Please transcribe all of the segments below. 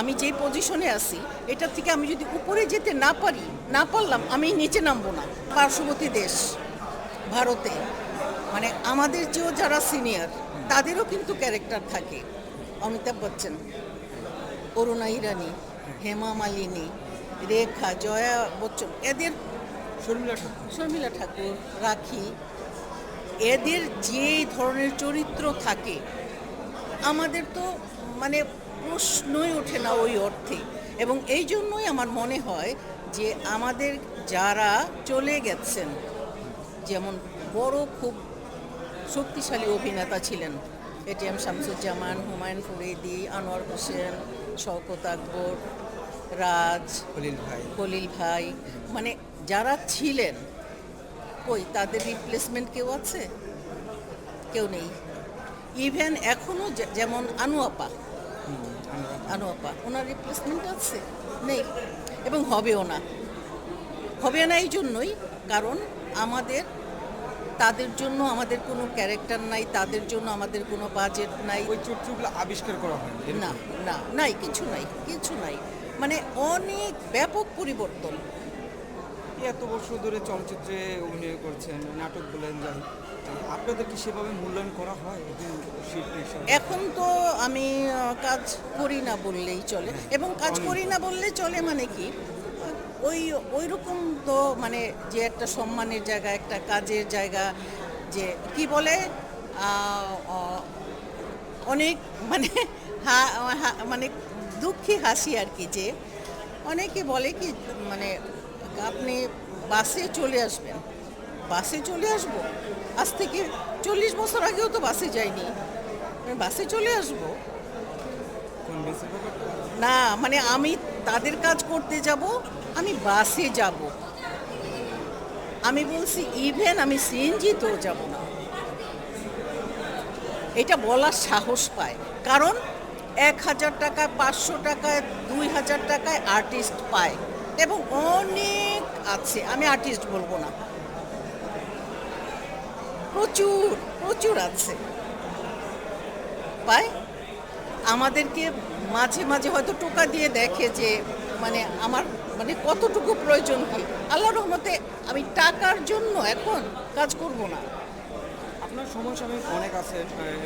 আমি যেই পজিশনে আছি এটা থেকে আমি যদি উপরে যেতে না পারি না পারলাম আমি নিচে নামবো না। পার্শ্ববর্তী দেশ ভারতে মানে আমাদের চেয়েও যারা সিনিয়র তাদেরও কিন্তু ক্যারেক্টার থাকে। অমিতাভ বচ্চন অরুণা ইরানি হেমা মালিনী রেখা জয়া বচ্চন এদের শর্মিলা ঠাকুর। শর্মিলা ঠাকুর রাখি এদের যে ধরনের চরিত্র থাকে আমাদের তো মানে প্রশ্নই ওঠে না ওই অর্থে। এবং এই জন্যই আমার মনে হয় যে আমাদের যারা চলে গেছেন যেমন বড় খুব শক্তিশালী অভিনেতা ছিলেন এটিএম শামসুজ্জামান হুমায়ুন ফরিদি আনোয়ার হোসেন শওকত আকবর রাজ খলিল ভাই। খলিল ভাই। মানে যারা ছিলেন কই তাদের রিপ্লেসমেন্ট কেউ আছে? কেউ নেই। ইভেন এখনও যেমন আনু আনু আপা ওনার রিপ্লেসমেন্ট আছে? নেই। এবং হবেও না। হবে না এই জন্যই কারণ আমাদের তাদের জন্য আমাদের কোনো ক্যারেক্টার নাই তাদের জন্য আমাদের কোনো বাজেট নাই। ওই চরিত্রগুলো আবিষ্কার করা হয় না না নাই কিছু নাই কিছু নাই। মানে অনেক ব্যাপক পরিবর্তন। এত বছর ধরে চলচ্চিত্রে অভিনয় করছেন নাটক বলেন যাই আপনাদের কি সেভাবে মূল্যায়ন করা হয় এখন তো আমি কাজ করি না বললেই চলে এবং কাজ করি না বললে চলে মানে কি? ওই ওই রকম তো মানে যে একটা সম্মানের জায়গা একটা কাজের জায়গা যে কি বলে অনেক মানে মানে দুঃখী হাসি আর কি যে অনেকে বলে কি মানে আপনি বাসে চলে আসবেন। বাসে চলে আসব? আজ থেকে চল্লিশ বছর আগেও তো বাসে যাইনি। আমি বাসে চলে আসব? না মানে আমি তাদের কাজ করতে যাব আমি বাসে যাব। আমি বলছি ইভেন আমি সিএনজিতেও যাব না। এটা বলার সাহস পায়। কারণ এক হাজার টাকায় পাঁচশো টাকায় দুই হাজার টাকায় আর্টিস্ট পায়। এবং অনেক আছে, আমি আর্টিস্ট বলব না। প্রচুর প্রচুর আছে। পায় আমাদেরকে মাঝে মাঝে হয়তো টোকা দিয়ে দেখে যে মানে আমার মানে কতটুকু প্রয়োজন কি আল্লাহ রহমতে আমি টাকার জন্য এখন কাজ করব না। আপনার সমসাময়িক অনেক আহ,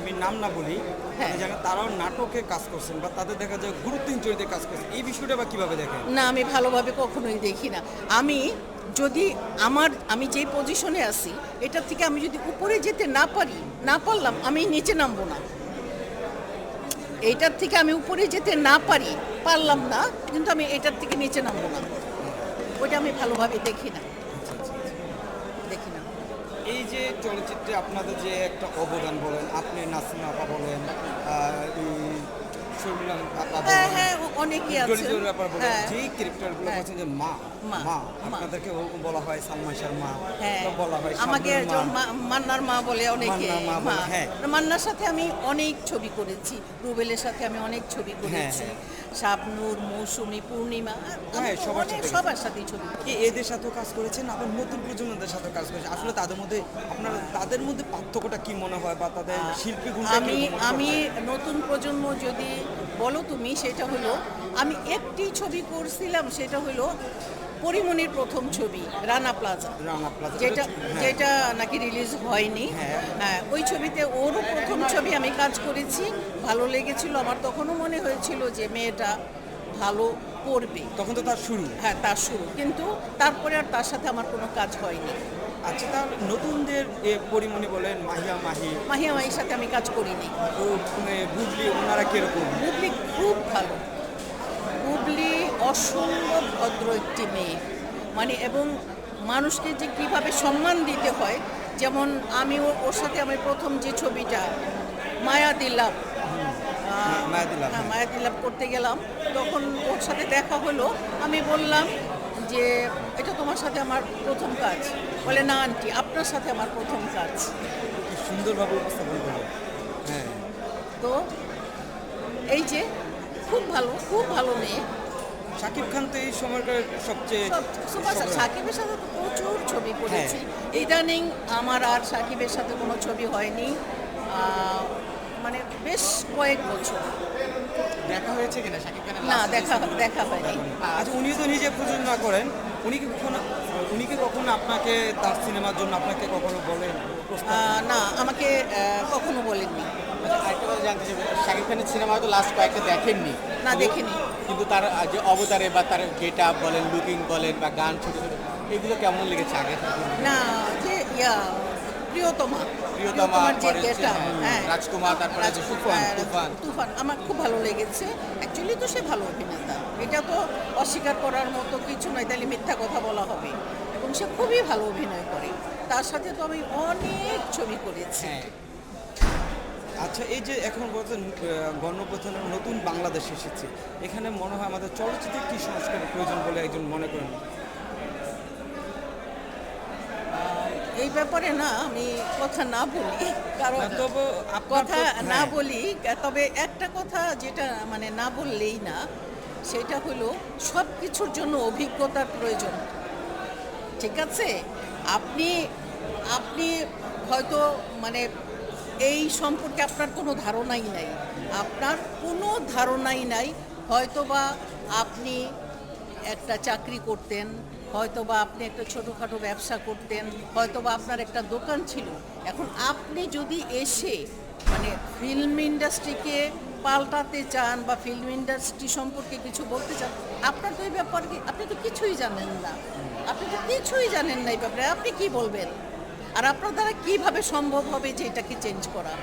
আমি নাম না বলি হ্যাঁ। আমি তারাও নাটকে কাজ করছেন বা তাদের দেখা যায় গুরুত্বহীন চরিত্রে কাজ করছেন। এই বিষয়টা বা কীভাবে দেখেন? না আমি ভালোভাবে কখনোই দেখি না। আমি যদি আমার আমি যে পজিশনে আছি এটার থেকে আমি যদি উপরে যেতে না পারি না পারলাম আমি নিচে নামবো না। এইটার থেকে আমি উপরে যেতে না পারি পারলাম না কিন্তু আমি এটার থেকে নিচে নামবো না। ওইটা আমি ভালোভাবে দেখি না। এই যে চলচ্চিত্রে আপনাদের যে একটা অবদান বলেন আপনি নাসিমা আপা বলেন হ্যাঁ হ্যাঁ অনেকেই আছে হ্যাঁ। যেই ক্যারেক্টারগুলো হ্যাঁ। যে মা। আপনাদেরকে বলা হয় মা হ্যাঁ। বলা হয় আমাকে মান্নার মা বলে অনেকে হ্যাঁ। মান্নার সাথে আমি অনেক ছবি করেছি রুবেলের সাথে আমি অনেক ছবি করেছি। শাবনূর মৌসুমি পূর্ণিমা হ্যাঁ, সবার সাথে। সবার সাথেই ছবি। কি এদের সাথেও কাজ করেছেন আবার নতুন প্রজন্মদের সাথে কাজ করেছেন। আসলে তাদের মধ্যে আপনার তাদের মধ্যে পার্থক্যটা কি মনে হয় বা তাদের শিল্পী আমি আমি নতুন প্রজন্ম যদি বলো তুমি সেটা হলো আমি একটি ছবি করছিলাম সেটা হলো পরিমণির প্রথম ছবি রানা প্লাজা। রানা প্লাজা যেটা হ্যাঁ। যেটা নাকি রিলিজ হয়নি। হ্যাঁ। হ্যাঁ ওই ছবিতে ওরও প্রথম ছবি আমি কাজ করেছি ভালো লেগেছিল। আমার তখনও মনে হয়েছিল যে মেয়েটা ভালো করবে। তখন তো তার শুরু। হ্যাঁ তার শুরু। কিন্তু তারপরে আর তার সাথে আমার কোনো কাজ হয়নি। আচ্ছা তার নতুনদের পরিমণি বলেন মাহিয়া মাহি। মাহিয়া মাহির সাথে আমি কাজ করিনি। ও এ, বুবলি ওনারা কীরকম? বুবলি খুব ভালো। বুবলি অসম্ভব ভদ্র একটি মেয়ে। মানে এবং মানুষকে যে কীভাবে সম্মান দিতে হয় যেমন আমি ওর সাথে আমি প্রথম যে ছবিটা মায়া দিলাম মায়া হ্যাঁ। মায়া দিলাম করতে গেলাম তখন ওর সাথে দেখা হলো। আমি বললাম যে এটা তোমার সাথে আমার প্রথম কাজ। বলে না আন্টি আপনার সাথে আমার প্রথম কাজ। সুন্দরভাবে উপস্থাপন করল। হ্যাঁ। তো এই যে খুব ভালো খুব ভালো মেয়ে। শাকিব খান তো এই সময়কার সবচেয়ে সাকিবের সাথে তো প্রচুর ছবি করেছি। ইদানিং আমার আর সাকিবের সাথে কোনো ছবি হয়নি। মানে বেশ কয়েক বছর। দেখা হয়েছে কিনা? শাকিব খানের না দেখা দেখা হয়নি। আচ্ছা উনি তো নিজে প্রযোজনা করেন। উনি কি কখনো উনি কি কখনো আপনাকে তার সিনেমার জন্য আপনাকে কখনো বলেন? না আমাকে কখনো বলেননি। আচ্ছা, আরেকটা কথা জানতে চাই শাকিব খানের সিনেমা হয়তো লাস্ট কয়েকটা দেখেননি। না, দেখিনি। কিন্তু তার যে অবতারে বা তার গেট আপ বলেন লুকিং বলেন বা গান ছোট ছোট এগুলো কেমন লেগেছে আগে না যে ইয়া প্রিয়তমা। প্রিয়তমা, যে গেটা হ্যাঁ রাজকুমার, তারপরে তুফান, তুফান। তুফান আমার খুব ভালো লেগেছে। অ্যাকচুয়ালি তো সে ভালো অভিনেতা। এটা তো অস্বীকার করার মতো কিছু নয় তাহলে মিথ্যা কথা বলা হবে। এবং সে খুবই ভালো অভিনয় করে। তার সাথে তো আমি অনেক ছবি করেছি। হ্যাঁ। আচ্ছা এই যে এখন গণপ্রধানের নতুন বাংলাদেশ এসেছে। এখানে মনে হয় আমাদের চলচ্চিত্রে কি সংস্কারের প্রয়োজন বলে একজন মনে করেন? এই ব্যাপারে না আমি কথা না বলি। কারণ কথা না হ্যাঁ। বলি তবে একটা কথা যেটা মানে না বললেই না সেটা হলো সব কিছুর জন্য অভিজ্ঞতার প্রয়োজন। ঠিক আছে? আপনি আপনি হয়তো মানে এই সম্পর্কে আপনার কোনো ধারণাই নাই। আপনার কোনো ধারণাই নাই। হয়তোবা আপনি একটা চাকরি করতেন হয়তোবা আপনি একটা ছোটোখাটো ব্যবসা করতেন হয়তো বা আপনার একটা দোকান ছিল। এখন আপনি যদি এসে মানে ফিল্ম ইন্ডাস্ট্রিকে পাল্টাতে চান বা ফিল্ম ইন্ডাস্ট্রি সম্পর্কে কিছু বলতে চান, আপনার তো এই ব্যাপারে আপনি তো কিছুই জানেন না। আপনি তো কিছুই জানেন না এই ব্যাপারে। আপনি কি বলবেন? আর আপনার দ্বারা কীভাবে সম্ভব হবে যে এটাকে চেঞ্জ করা?